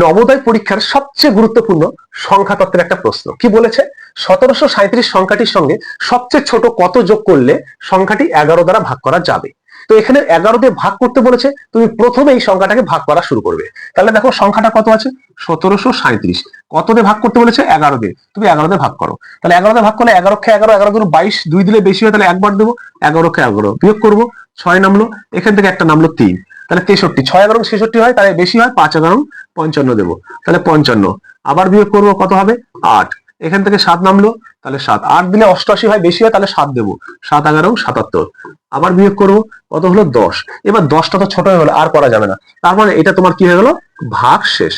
নবোদয় পরীক্ষার সবচেয়ে গুরুত্বপূর্ণ সংখ্যা তত্ত্বের একটা প্রশ্ন। কি বলেছে? সতেরোশো সাঁত্রিশ সংখ্যাটির সঙ্গে সবচেয়ে ছোট কত যোগ করলে সংখ্যাটি এগারো দ্বারা ভাগ করা যাবে? তো এখানে এগারো দিয়ে ভাগ করতে বলেছে, তুমি প্রথমে এই সংখ্যাটাকে ভাগ করা শুরু করবে। তাহলে দেখো সংখ্যাটা কত আছে? সতেরোশো সাঁত্রিশ কত দিয়ে ভাগ করতে বলেছে? এগারো দিয়ে। তুমি এগারো দিয়ে ভাগ করো। তাহলে এগারো দিয়ে ভাগ করলে এগারো খে এগারো এগারো ধরো বাইশ, দুই দিলে বেশি হয়, তাহলে একবার দেবো। এগারো খে এগারো বিয়োগ করব। ছয় নামলো। এখান থেকে একটা নামলো তিন। তাহলে তেষট্টি। ছয় এগারো ছেষট্টি হয়, তাহলে বেশি হয়, পাঁচ এগারো পঞ্চান্ন দেবো। তাহলে পঞ্চান্ন। আবার বিয়োগ করব কত হবে? আট। এখান থেকে সাত নামলো, তাহলে সাত। আট দিলে অষ্টআশি হয়, বেশি হয়, তাহলে সাত দেবো। সাত এগারো, সাতাত্তর। আবার বিয়োগ করব, কত হলো? দশ। এবার দশটা তো ছোট হয়ে গেলো আর করা যাবে না। তার মানে এটা তোমার কি হয়ে গেল? ভাগ শেষ।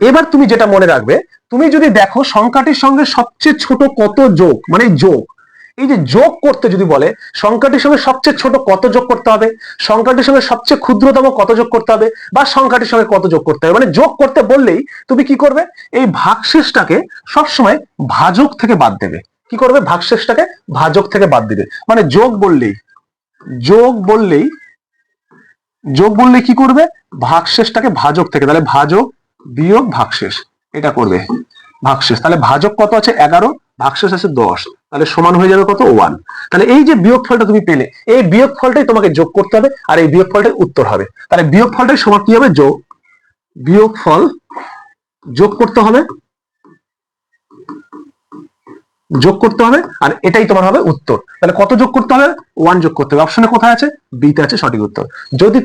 এবার তুমি যেটা মনে রাখবে, তুমি যদি দেখো সংখ্যাটির সঙ্গে সবচেয়ে ছোট কত যোগ মানে যোগ এই যে যোগ করতে যদি বলে, সংখ্যাটির সঙ্গে সবচেয়ে ছোট কত যোগ করতে হবে? সংখ্যাটির সঙ্গে সবচেয়ে ক্ষুদ্রতম কত যোগ করতে হবে? বা সংখ্যাটির সঙ্গে কত যোগ করতে হবে? মানে যোগ করতে বললেই তুমি কি করবে? এই ভাগশেষটাকে সবসময় ভাজক থেকে বাদ দেবে। কি করবে? ভাগশেষটাকে ভাজক থেকে বাদ দিবে। মানে যোগ বললেই যোগ বললেই, যোগ বললে কি করবে? ভাগশেষটাকে ভাজক থেকে। তাহলে ভাজক বিয়োগ ভাগশেষ। এটা করবে ভাগশেষ। তাহলে ভাজক কত আছে? এগারো। ভাগশেষ আছে দশ, তাহলে সমান হয়ে যাবে কত? ওয়ান তাহলে এই যে বিয়োগ ফলটা তুমি পেলে, এই বিয়োগ ফলটাই তোমাকে যোগ করতে হবে, আর এই বিয়োগ ফলটাই উত্তর হবে। তাহলে বিয়োগ ফলটাই সমান কি হবে? যোগ। বিয়োগ ফল যোগ করতে হবে। যোগ করতে হবে, আর এটাই তোমার হবে উত্তর। তাহলে কত যোগ করতে হবে? ওয়ান যোগ করতে হবে। অপশনে কোথায় আছে? বিতে আছে সঠিক উত্তর। যদি